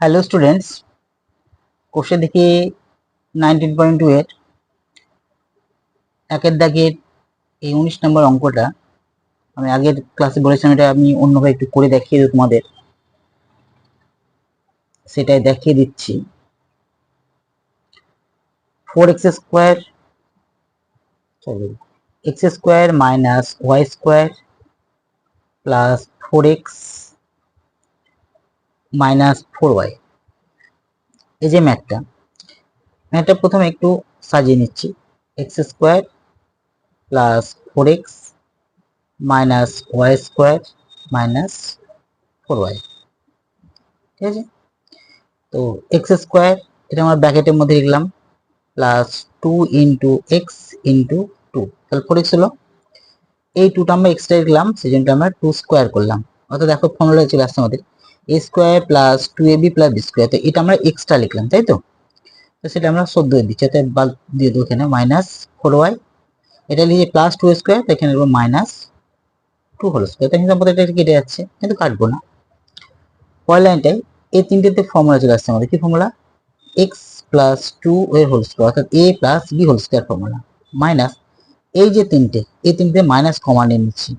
Hello students কোষে দেখি nineteen point two এর একের দাগের এই উনিশ নম্বর অঙ্কটা আমি আগের ক্লাসে বলেছিলাম, এটা আমি অন্যভাবে একটু করে দেখিয়ে দেবো তোমাদের। সেটাই দেখিয়ে দিচ্ছি। Four x square sorry x square minus y square plus four x minus four y. এই যে ম্যাথটা ম্যাথটা প্রথমে একটু সাজিয়ে নিচ্ছি। X square plus four x minus y square minus four y. ঠিক আছে? তো এক্স স্কোয়ার, এটা আমরা ব্র্যাকেটের মধ্যে লিখলাম, plus two into x into two. তাহলে ফোর এক্স হলো, এই টুটা আমরা এক্সট্রা লিখলাম, সেই জন্য আমরা টু স্কোয়ার করলাম। অর্থাৎ দেখো ফর্মুলা চলে আসছে আমাদের। A square plus two a b plus b square তো এটা আমরা এক্সট্রা লিখলাম, তাই তো? তো সেটা আমরা সদ্য দিচ্ছি অর্থাৎ বাল দিয়ে দেবো এখানে মাইনাস ফোর ওয়াই এটা লিখে প্লাস টু স্কোয়ার তো এখানে মাইনাস টু হোল স্কোয়ার তো হিসাব মতো এটা কেটে যাচ্ছে, কিন্তু কাটবো না। পরের লাইনটাই এই তিনটেতে ফর্মুলা চলে আসছে আমাদের, কি ফর্মুলা এক্স প্লাস টু এর হোল স্কোয়ার অর্থাৎ a plus b whole square formula minus এই যে তিনটে, এই তিনটে মাইনাস কমা নিয়ে নিচ্ছি।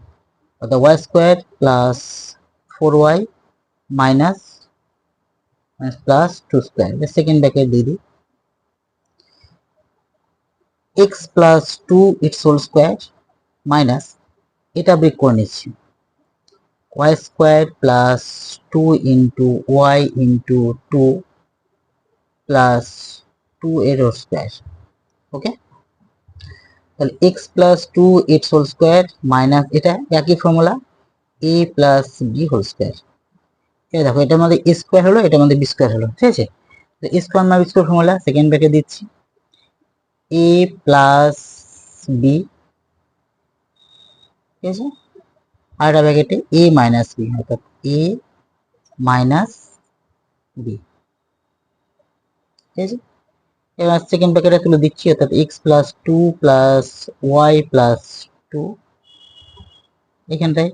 অর্থাৎ y square plus four y minus plus two square. Second bracket দিয়ে দিই। X plus two it's whole square minus এটা ব্রেক করে নিচ্ছি। Y square plus two into y into two plus two এর স্কোয়ার ওকে তাহলে x plus two it's whole square minus এটা একই formula a plus b whole square এই দেখো এটার মধ্যে এ স্কোয়ার হলো এটার মধ্যে বি স্কোয়ার হলো, ঠিক আছে? তো স্কোয়ার না b square formula second bracket দিচ্ছি। এ প্লাস বি ঠিক আছে? আর একটা ব্র্যাকেটে এ মাইনাস বি অর্থাৎ এ মাইনাস বি ঠিক আছে? এবার সেকেন্ড ব্র্যাকেটে তুলে দিচ্ছি, অর্থাৎ x plus two plus y plus two এখানটায়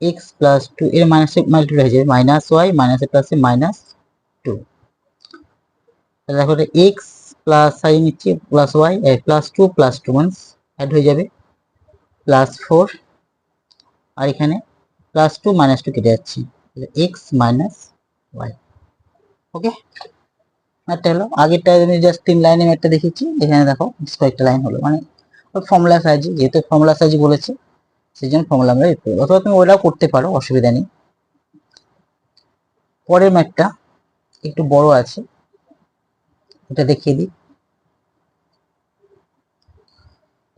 এক্স প্লাস টু এর মাইনাসে মাল্টিপ্লাই হয়ে যাবে মাইনাস ওয়াই মাইনাসে প্লাসে মাইনাস টু তাহলে দেখো এক্স প্লাস সাইন নিচ্ছি plus y plus two plus two minus add হয়ে যাবে প্লাস ফোর আর এখানে প্লাস টু মাইনাস টু কেটে যাচ্ছি এক্স মাইনাস ওয়াই ওকে ম্যাথটা হলো, আগেরটা আমি জাস্ট তিন লাইনে ম্যাথটা দেখেছি এখানে দেখো কয়েকটা লাইন হলো। মানে ফর্মুলা সাইজে যেহেতু ফর্মুলা সাইজ বলেছে সেই জন্য ফর্মুলা আমরা ইউজ করব অথবা তুমি ওটাও করতে পারো, অসুবিধা নেই। পরের ম্যাথটা একটু বড় আছে। এটা দেখিয়ে দিই।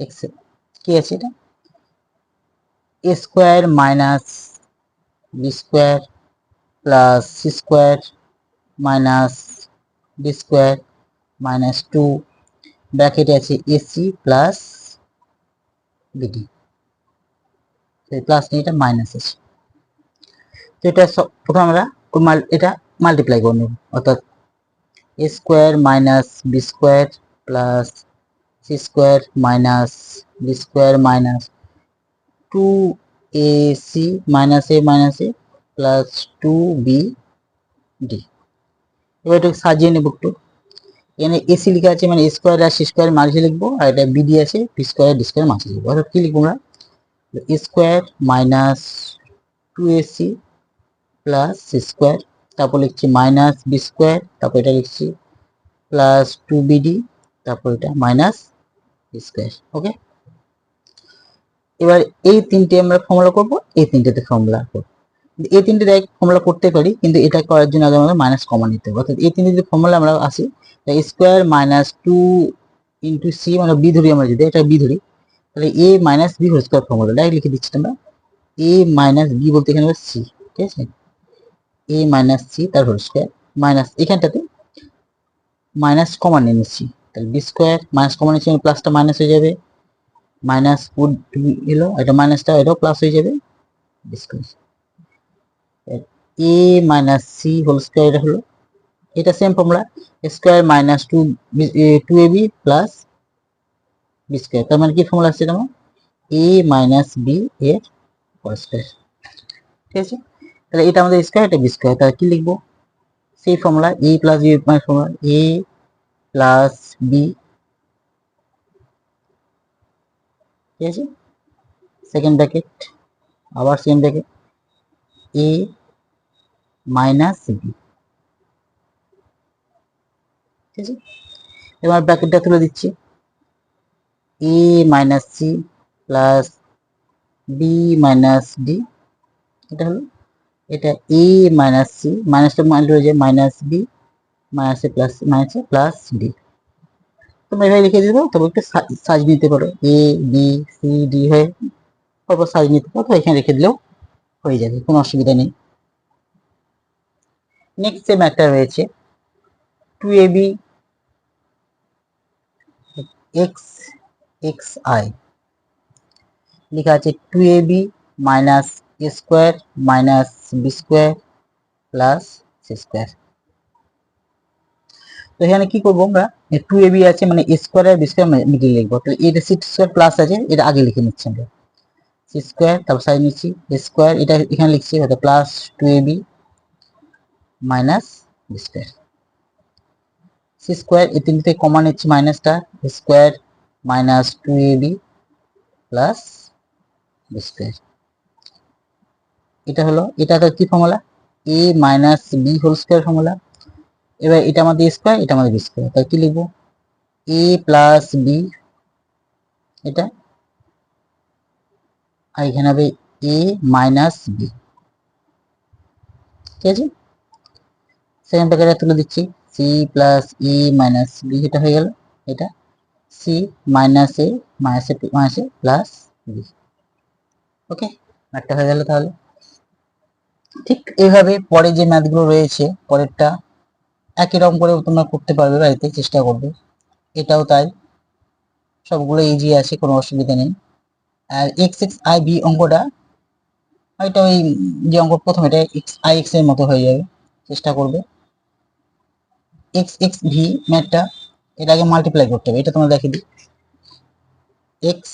এক্স কি আছে এটা? A square minus b square plus c square minus b square minus two ব্র্যাকেটে আছে এসি প্লাস বিডি প্লাস নেই এটা মাইনাস আছে তো এটা প্রথমে আমরা এটা মাল্টিপ্লাই করে নেব। অর্থাৎ a square minus b square plus c square minus b square minus two a c minus a minus a plus two b d এবার একটু সাজিয়ে নেব একটু। এখানে এসি লেখা আছে মানে স্কোয়ার আর সি স্কোয়ার মাঝে লিখব, আর এটা বিডি আছে বি স্কোয়ার ডি স্কোয়ার মাঝে লিখব। অর্থাৎ কি লিখব আমরা? Square minus two ac plus square তারপর লিখছি মাইনাস বি স্কোয়ার তারপর এটা লিখছি প্লাস টু বিডি তারপর এটা মাইনাস স্কোয়ার ওকে এবার এই তিনটে আমরা ফর্মুলা করব, এই তিনটেতে ফর্মুলা করব। এই তিনটে ডাইরেক্ট ফর্মুলা করতে পারি, কিন্তু এটা করার জন্য আগে আমাদের মাইনাস কমন নিতে হবে। অর্থাৎ এই তিনটে যদি ফর্মুলা আমরা আসি square minus two into c মানে বি ধরি আমরা যদি, এটা বি ধরি তাহলে a minus b whole square formula direct লিখে দিচ্ছি তোমরা। এ মাইনাস বি বলতে এখানে সি ঠিক আছে? এ মাইনাস সি তার হোল স্কোয়ার মাইনাস এখানটাতে মাইনাস কমন নিয়ে নিচ্ছি। তাহলে বি স্কোয়ার মাইনাস কমন নিচ্ছি প্লাসটা মাইনাস হয়ে যাবে। মাইনাস ফুড এলো এটা মাইনাসটা এটাও প্লাস হয়ে যাবে। B square a minus c whole square এটা হলো। এটা same formula square minus two two a b plus b square তার মানে কি ফর্মুলা আসছে তোমার a minus b whole square ঠিক আছে? তাহলে এটা আমাদের স্কোয়ার এটা বি স্কোয়ার তাহলে কি লিখব? সেই ফর্মুলা এ প্লাস বি মানে ফর্মুলা এ প্লাস বি ঠিক আছে? সেকেন্ড ব্র্যাকেট আবার second bracket a minus b ঠিক আছে? এবার ব্র্যাকেটটা তুলে দিচ্ছি। A minus c plus b minus d এটা হলো, এটা এ মাইনাস সি মাইনাসটা মাইনাস হয়ে যায় minus b minus plus minus plus d তোমরা এভাবে লিখে দিতে পারো তবে একটু সাজ নিতে পারো। এ বি সি ডি হয়ে তারপর সাজ নিতে পারো তো এখানে রেখে দিলেও হয়ে যাবে, কোনো অসুবিধা নেই। নেক্সট সেম একটা রয়েছে two a b x x i লেখা আছে two a b minus a square minus b square plus c square তো এখানে কি করব আমরা? টু এ বি আছে মানে এ স্কোয়ার আর বি স্কোয়ার মিডিল লিখব। তো এটা সি স্কোয়ার প্লাস আছে এটা আগে লিখে নিচ্ছি আমরা। সি স্কোয়ার তারপর সাইড নিচ্ছি। এ স্কোয়ার এটা এখানে লিখছি হয়তো plus two a b minus b square c square এই তিনটে কমন নিচ্ছি মাইনাসটা square minus two a b plus square এটা হলো, এটা কি formula a minus b whole square formula এবার এটা আমাদের স্কোয়ার এটা আমাদের বি স্কোয়ার তাই কি লিখব? এ প্লাস বি এটা। আর এখানে হবে এ মাইনাস বি ঠিক আছে? সেকেন্ড প্যাকেটটা তুলে দিচ্ছি। C plus e minus b এটা হয়ে গেল। এটা। C minus a minus a minus a plus b okay একটা হয়ে গেল তাহলে। ঠিক এইভাবে পরে যে ম্যাথগুলো রয়েছে, পরেরটা একই রকম করে তোমরা করতে পারবে, বাড়িতে চেষ্টা করবে। এটাও তাই। সবগুলো ইজি আছে, কোনো অসুবিধা নেই। আর এক্স এক্স আই বি অঙ্কটা এটা ওই যে অঙ্ক প্রথম, এটা এক্স আই এক্সের মতো হয়ে যাবে। চেষ্টা করবে। এক্স এক্স ভি ম্যাথটা এটা আগে মাল্টিপ্লাই করতে হবে, এটা তোমরা দেখে দিই। এক্স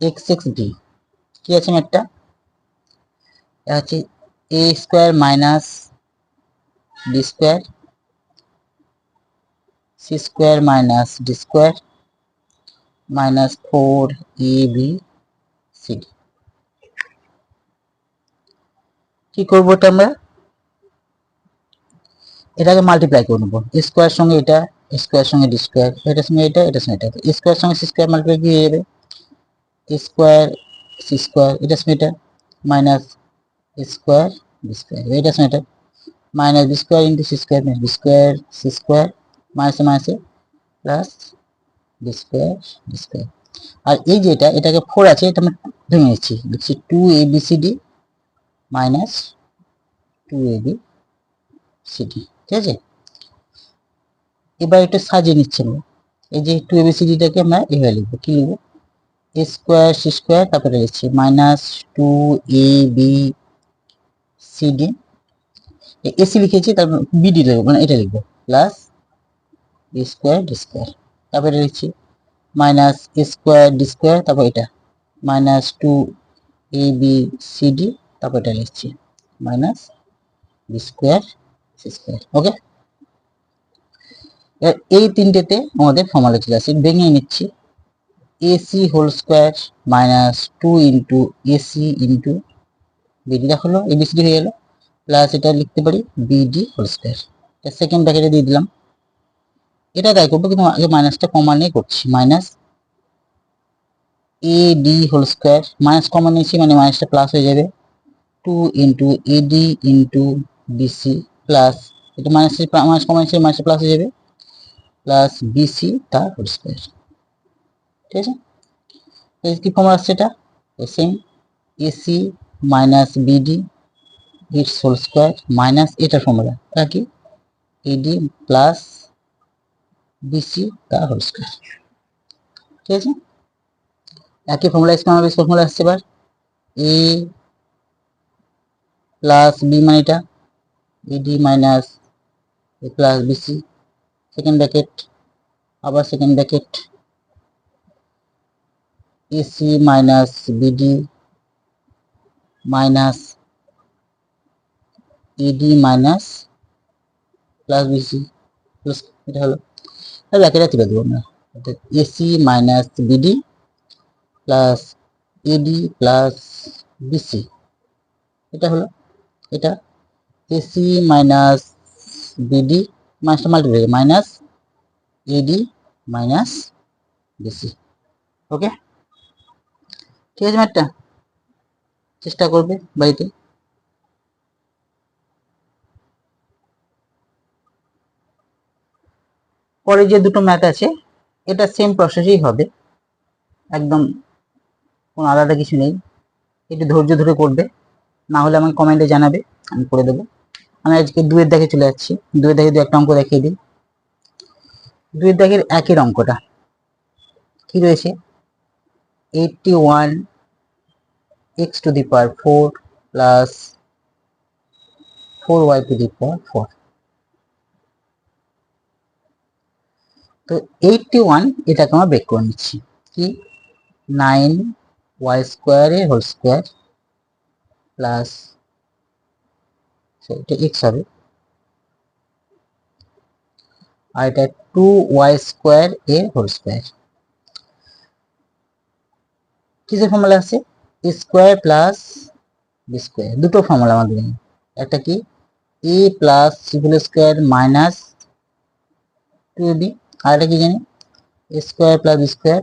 এক্স এক্স ভি কি আছে ম্যাথটা এটা হচ্ছে a square minus b square c square minus d square minus four a b c d কি করব এটা আমরা? এটাকে মাল্টিপ্লাই করে নেব। স্কোয়ার সঙ্গে এটা স্কোয়ার সঙ্গে ডি স্কোয়ার এটার সঙ্গে এটা এটার সঙ্গে এটা। স্কোয়ার সঙ্গে সি স্কোয়ার মাল্টিপ্লাই কি হয়ে যাবে? স্কোয়ার সি স্কোয়ার এটার সঙ্গে এটা মাইনাস স্কোয়ার বি স্কোয়ার এটার সঙ্গে এটা minus b square into c square b square c square মাইনাসে মাইনাসে প্লাস বি স্কোয়ার স্কোয়ার আর এই যে এটা, এটাকে ফোর আছে, এটা আমরা ভেঙে নিচ্ছি। লিখছি two a b c d minus two a b c d ঠিক আছে? এবার একটু সাজিয়ে নিচ্ছি আমরা এই যে টু এ বি সি ডিটাকে আমরা এভাবে লিখব। কি লিখব? এ স্কোয়ার সি স্কোয়ার তারপরে লিখছি minus two a b c d ac লিখেছি তারপর বিডি লিখব মানে এটা লিখব। Plus a square d square তারপরে লিখছি minus a square d square তারপর এটা। Minus two a b c d তারপর এটা লিখছি। মাইনাস বি স্কোয়ার ওকে এই তিনটেতে আমাদের ফর্মুলা চলে আসছে ভেঙে নিচ্ছি। Ac whole square minus two into ac into bd হলো এবিসিডি হয়ে গেল। প্লাস এটা লিখতে পারি বিডি হোল স্কোয়ার সেকেন্ড ব্র্যাকেটে দিয়ে দিলাম। এটা তাই করব, কিন্তু আগে মাইনাসটা কমান নিয়ে করছি। Minus a d whole square minus common নিয়েছি মানে মাইনাসটা প্লাস হয়ে যাবে। Two into ad into bc plus এটা মাইনাস মাইনাস কমন নিয়েছি মাইনাস প্লাস হয়ে যাবে। প্লাস বিসি তার হোল স্কোয়ার ঠিক আছে? কি ফর্ম আসছে এটা? Same ac minus bd it's whole square minus এটার ফর্মুলা কি? এডি প্লাস বিসি তার হোল স্কোয়ার ঠিক আছে? একই ফর্মুলা স্কোয়ার বেস ফর্মুলা আসছে এবার। এ প্লাস বি মানে এটা। Ad minus a plus bc second bracket আবার second bracket ac minus bd minus ad minus plus bc plus এটা হলো। একেটা তুলে দেবো আমরা। অর্থাৎ ac minus bd plus ad plus bc এটা হলো, এটা এসি মাইনাস বিডি মাইনাসটা multiply minus ad minus bc okay ঠিক আছে, ম্যাটটা? চেষ্টা করবে বাড়িতে। পরে যে দুটো ম্যাথ আছে, এটা সেম প্রসেসই হবে। একদম কোনো আলাদা কিছু নেই। একটু ধৈর্য ধরে করবে। না হলে আমাকে কমেন্টে জানাবে, আমি করে দেবো। আমি আজকে দুয়ের দেখে চলে যাচ্ছি। দুয়ের দেখে দু একটা অঙ্ক দেখিয়ে দিই। দুয়ের দেখের একই অঙ্কটা। কি রয়েছে? Eighty one x to the power four plus four y to the power four তো এইটটি ওয়ান এটাকে আমরা বের করে নিচ্ছি। কি? নাইন ওয়াই স্কোয়ারের হোল স্কোয়ার প্লাস এটা এক্স হবে। আর এটা টু ওয়াই স্কোয়ার এর হোল স্কোয়ার কিসের ফর্মুলা আছে? A square plus b square দুটো ফর্মুলা আমাদের একটা কি? A plus c whole square minus two b আর একটা কি জানি? A square plus b square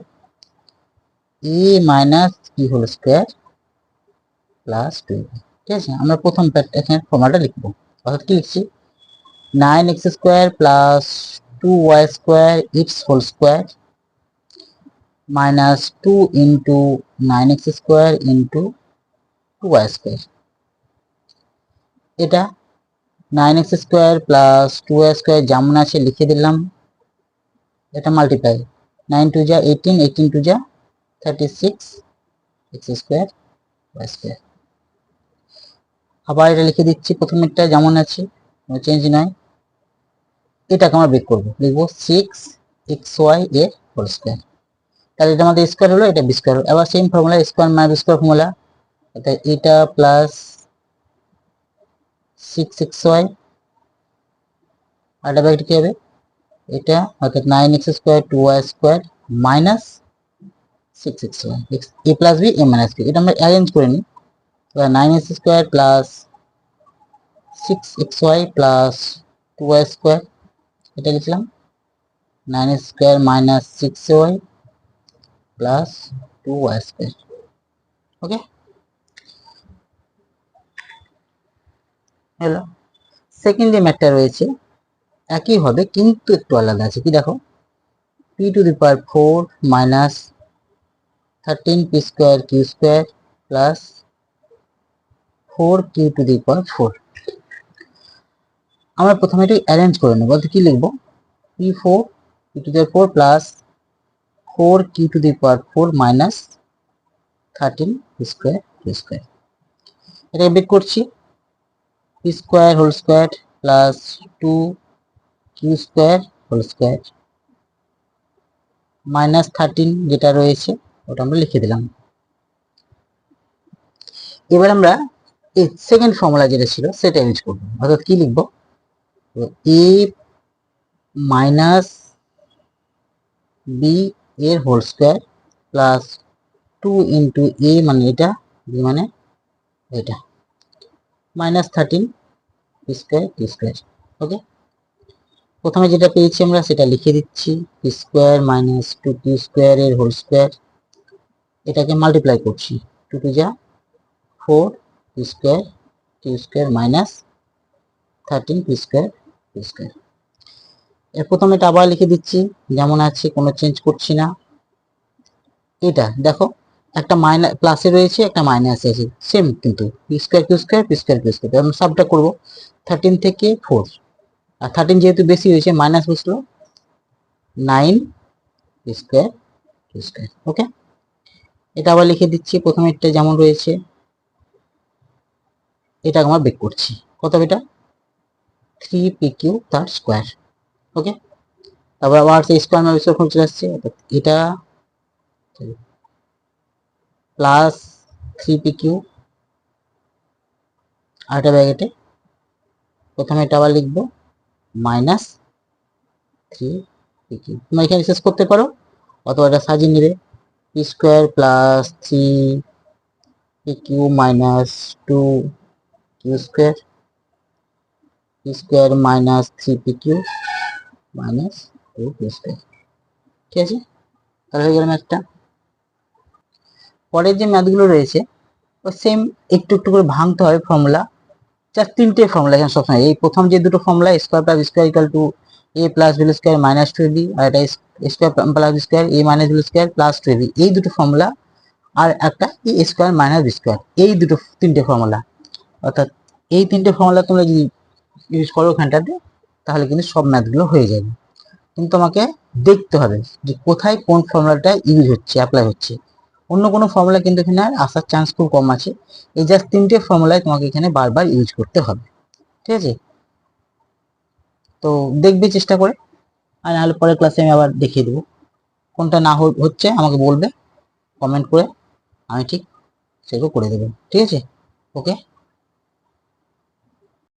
a minus b whole square plus two b ঠিক আছে? আমরা প্রথম এখানে ফর্মুলাটা লিখব। অর্থাৎ কি লিখছি? Nine x square plus two y square it's whole square minus two into nine x square into two y square এটা nine x square plus two y square যেমন আছে, লিখে দিলাম। এটা মাল্টিপ্লাই নাইন টু যা এইটিন এইটিন টু যা thirty six x square y square আবার এটা লিখে দিচ্ছি প্রথমেরটা যেমন আছে চেঞ্জ নয় এটাকে আমরা বের করব। লিখব সিক্স এক্স ওয়াই এর হোল স্কোয়ার তাহলে এটা আমাদের স্কোয়ার হলো, এটা বি স্কোয়ার আবার same formula square minus square formula অর্থাৎ এটা প্লাস সিক্স এক্স ওয়াই আর ব্যাগটা কী হবে? এটা, অর্থাৎ nine x square two y square minus six x y a plus b a minus b এটা আমরা অ্যারেঞ্জ করে নিই। Nine x square plus six x y plus two y square এটা লিখলাম। Nine square minus six y plus two y square okay হলো second যে ম্যাথটা রয়েছে। একই হবে, কিন্তু একটু আলাদা আছে। কি দেখো? P to the power four minus thirteen p square q square plus four q to the power four. আমরা প্রথমে এটি অ্যারেঞ্জ করে নেব। বলতে কি লিখব? P four p to the four plus four q to the power four minus thirteen square q square. এটা বের করছি। P square whole square plus two q square whole square minus thirteen যেটা রয়েছে, ওটা আমরা লিখে দিলাম। এবার আমরা এই সেকেন্ড ফর্মুলা যেটা ছিল, সেটা ইউজ করব। অর্থাৎ কি লিখব? এ মাইনাস বি এর whole square plus two into a মানে এটা বি মানে এটা। Minus thirteen square p square okay প্রথমে যেটা পেয়েছি আমরা, সেটা লিখে দিচ্ছি p square minus two p square এর হোল স্কোয়ার এটাকে মাল্টিপ্লাই করছি। টু টু যা four p square q square minus thirteen p square p square এর প্রথমে এটা আবার লিখে দিচ্ছি, যেমন আছে, কোনো চেঞ্জ করছি না। এটা দেখো, একটা মাইনাস প্লাসে রয়েছে, একটা মাইনাসে আছে সেম কিন্তু p square q square p square q square আমরা সাবটা করব। থার্টিন থেকে ফোর আর থার্টিন যেহেতু বেশি হয়েছে মাইনাস বসল nine square q square okay এটা আবার লিখে দিচ্ছি প্রথমে একটা যেমন রয়েছে এটা আমরা বেক করছি। কত এটা? থ্রি পি কিউ তার স্কোয়ার ওকে তারপর আবার সেই স্কোয়ার মাইনাস স্কোয়ার চলে আসছে। এটা প্লাস থ্রি পি কিউ আরেকটা ব্যাগেটে প্রথমে এটা আবার লিখব মাইনাস থ্রি পি কিউ তোমরা এখানে শেষ করতে পারো, অথবা এটা সাজিয়ে নেবে। P square plus three p q minus two q square p square minus three p q minus two p square. ঠিক আছে? তাহলে হয়ে গেল ম্যাথটা। পরের যে ম্যাথগুলো রয়েছে, ও সেম একটু একটু করে ভাঙতে হবে ফর্মুলা জাস্ট তিনটে ফর্মুলা এখানে সবসময়। এই প্রথম যে দুটো formula square plus square equal to a plus b square minus two b আর এটা square plus square a minus b square plus two b এই দুটো ফর্মুলা আর একটা a square minus b square এই দুটো তিনটে ফর্মুলা অর্থাৎ এই তিনটে ফর্মুলা তোমরা যদি ইউজ করো ওখানটাতে, তাহলে কিন্তু সব ম্যাথগুলো হয়ে যাবে। কিন্তু তোমাকে দেখতে হবে যে কোথায় কোন ফর্মুলাটা ইউজ হচ্ছে অ্যাপ্লাই হচ্ছে। অন্য কোনো ফর্মুলা কিন্তু এখানে আর আসার চান্স খুব কম আছে। এই জাস্ট তিনটে ফর্মুলায় তোমাকে এখানে বারবার ইউজ করতে হবে। ঠিক আছে? তো দেখবে চেষ্টা করে, আর নাহলে পরের ক্লাসে আমি আবার দেখিয়ে দেবো। কোনটা না হচ্ছে আমাকে বলবে কমেন্ট করে, আমি ঠিক সেগুলো করে দেবো। ঠিক আছে? ওকে